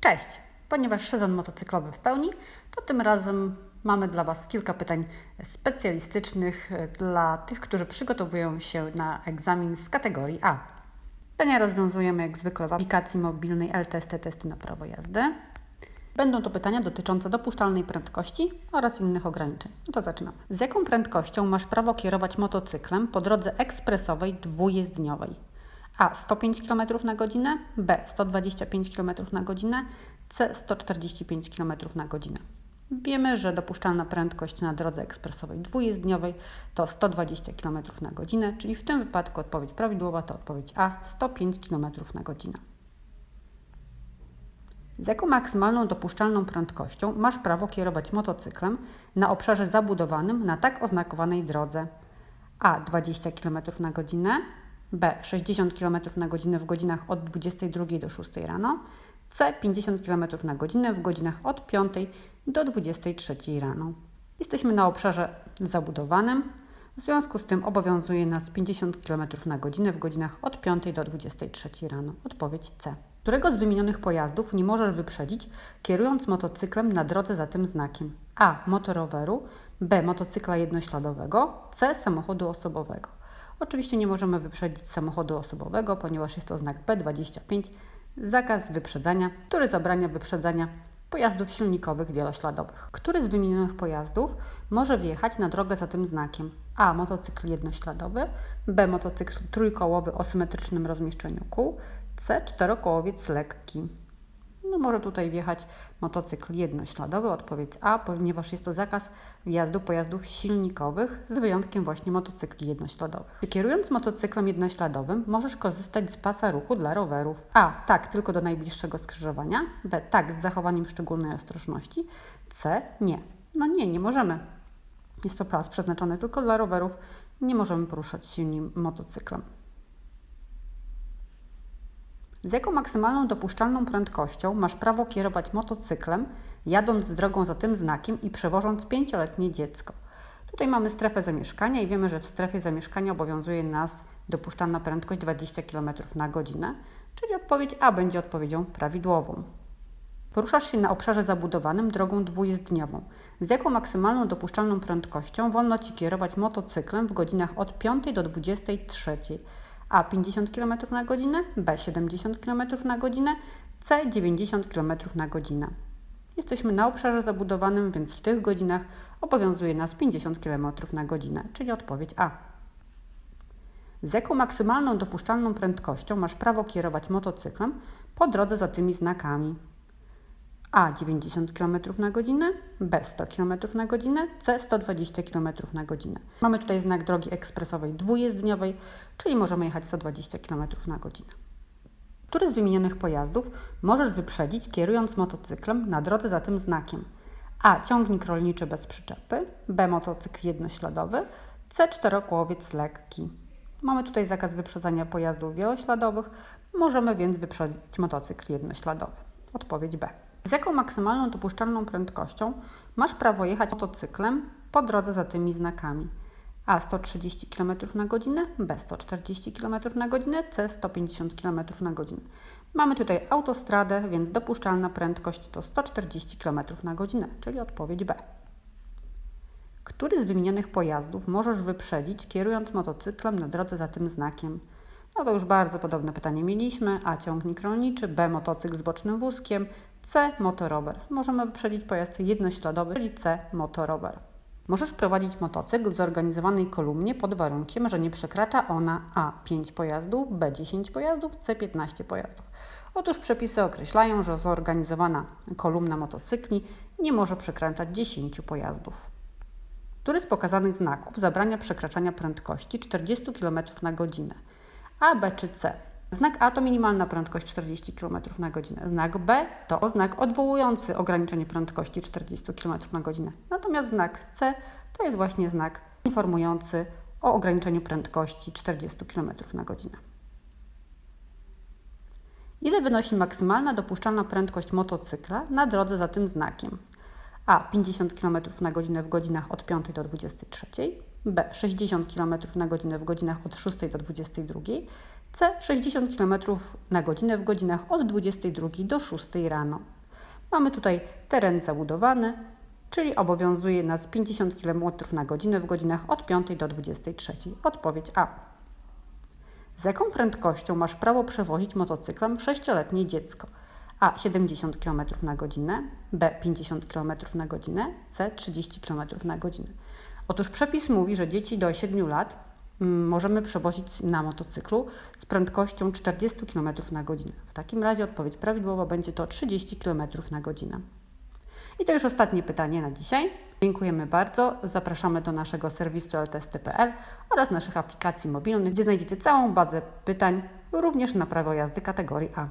Cześć! Ponieważ sezon motocyklowy w pełni, to tym razem mamy dla Was kilka pytań specjalistycznych e, dla tych, którzy przygotowują się na egzamin z kategorii A. Pytania rozwiązujemy jak zwykle w aplikacji mobilnej LTST Testy na prawo jazdy. Będą to pytania dotyczące dopuszczalnej prędkości oraz innych ograniczeń. No to zaczynamy. Z jaką prędkością masz prawo kierować motocyklem po drodze ekspresowej dwujezdniowej? A 105 km na godzinę, B 125 km na godzinę, C 145 km na godzinę. Wiemy, że dopuszczalna prędkość na drodze ekspresowej dwujezdniowej to 120 km na godzinę, czyli w tym wypadku odpowiedź prawidłowa to odpowiedź A 105 km na godzinę. Z jaką maksymalną dopuszczalną prędkością masz prawo kierować motocyklem na obszarze zabudowanym na tak oznakowanej drodze? A 20 km na godzinę, B 60 km na godzinę w godzinach od 22 do 6 rano, C 50 km na godzinę w godzinach od 5 do 23 rano. Jesteśmy na obszarze zabudowanym, w związku z tym obowiązuje nas 50 km na godzinę w godzinach od 5 do 23 rano. Odpowiedź C. Którego z wymienionych pojazdów nie możesz wyprzedzić, kierując motocyklem na drodze za tym znakiem? A. Motoroweru, B. Motocykla jednośladowego, C. Samochodu osobowego. Oczywiście nie możemy wyprzedzić samochodu osobowego, ponieważ jest to znak P25, zakaz wyprzedzania, który zabrania wyprzedzania pojazdów silnikowych wielośladowych. Który z wymienionych pojazdów może wjechać na drogę za tym znakiem? A. Motocykl jednośladowy, B. Motocykl trójkołowy o symetrycznym rozmieszczeniu kół, C. Czterokołowiec lekki. No może tutaj wjechać motocykl jednośladowy, odpowiedź A, ponieważ jest to zakaz wjazdu pojazdów silnikowych z wyjątkiem właśnie motocykli jednośladowych. Kierując motocyklem jednośladowym możesz korzystać z pasa ruchu dla rowerów. A. Tak, tylko do najbliższego skrzyżowania. B. Tak, z zachowaniem szczególnej ostrożności. C. Nie. No nie, nie możemy. Jest to pas przeznaczony tylko dla rowerów. Nie możemy poruszać się nim motocyklem. Z jaką maksymalną dopuszczalną prędkością masz prawo kierować motocyklem, jadąc drogą za tym znakiem i przewożąc pięcioletnie dziecko? Tutaj mamy strefę zamieszkania i wiemy, że w strefie zamieszkania obowiązuje nas dopuszczalna prędkość 20 km na godzinę, czyli odpowiedź A będzie odpowiedzią prawidłową. Poruszasz się na obszarze zabudowanym drogą dwujezdniową. Z jaką maksymalną dopuszczalną prędkością wolno Ci kierować motocyklem w godzinach od 5 do 23? A 50 km na godzinę, B 70 km na godzinę, C 90 km na godzinę. Jesteśmy na obszarze zabudowanym, więc w tych godzinach obowiązuje nas 50 km na godzinę, czyli odpowiedź A. Z jaką maksymalną dopuszczalną prędkością masz prawo kierować motocyklem po drodze za tymi znakami? A 90 km na godzinę, B 100 km na godzinę, C 120 km na godzinę. Mamy tutaj znak drogi ekspresowej dwujezdniowej, czyli możemy jechać 120 km na godzinę. Który z wymienionych pojazdów możesz wyprzedzić kierując motocyklem na drodze za tym znakiem? A ciągnik rolniczy bez przyczepy, B motocykl jednośladowy, C czterokołowiec lekki. Mamy tutaj zakaz wyprzedzania pojazdów wielośladowych, możemy więc wyprzedzić motocykl jednośladowy. Odpowiedź B. Z jaką maksymalną dopuszczalną prędkością masz prawo jechać motocyklem po drodze za tymi znakami? A 130 km na godzinę, B 140 km na godzinę, C 150 km na godzinę. Mamy tutaj autostradę, więc dopuszczalna prędkość to 140 km na godzinę, czyli odpowiedź B. Który z wymienionych pojazdów możesz wyprzedzić kierując motocyklem na drodze za tym znakiem? No to już bardzo podobne pytanie mieliśmy. A ciągnik rolniczy, B motocykl z bocznym wózkiem, C motorower. Możemy wyprzedzić pojazd jednośladowy, czyli C motorower. Możesz prowadzić motocykl w zorganizowanej kolumnie pod warunkiem, że nie przekracza ona A 5 pojazdów, B 10 pojazdów, C 15 pojazdów. Otóż przepisy określają, że zorganizowana kolumna motocykli nie może przekraczać 10 pojazdów. Który z pokazanych znaków zabrania przekraczania prędkości 40 km na godzinę? A, B czy C? Znak A to minimalna prędkość 40 km na godzinę. Znak B to znak odwołujący ograniczenie prędkości 40 km na godzinę. Natomiast znak C to jest właśnie znak informujący o ograniczeniu prędkości 40 km na godzinę. Ile wynosi maksymalna dopuszczalna prędkość motocykla na drodze za tym znakiem? A 50 km na godzinę w godzinach od 5 do 23, B 60 km na godzinę w godzinach od 6 do 22, C 60 km na godzinę w godzinach od 22 do 6 rano. Mamy tutaj teren zabudowany, czyli obowiązuje nas 50 km na godzinę w godzinach od 5 do 23. Odpowiedź A. Z jaką prędkością masz prawo przewozić motocyklem 6-letnie dziecko? A 70 km na godzinę, B 50 km na godzinę, C 30 km na godzinę. Otóż przepis mówi, że dzieci do 7 lat możemy przewozić na motocyklu z prędkością 40 km na godzinę. W takim razie odpowiedź prawidłowa będzie to 30 km na godzinę. I to już ostatnie pytanie na dzisiaj. Dziękujemy bardzo. Zapraszamy do naszego serwisu ltst.pl oraz naszych aplikacji mobilnych, gdzie znajdziecie całą bazę pytań, również na prawo jazdy kategorii A.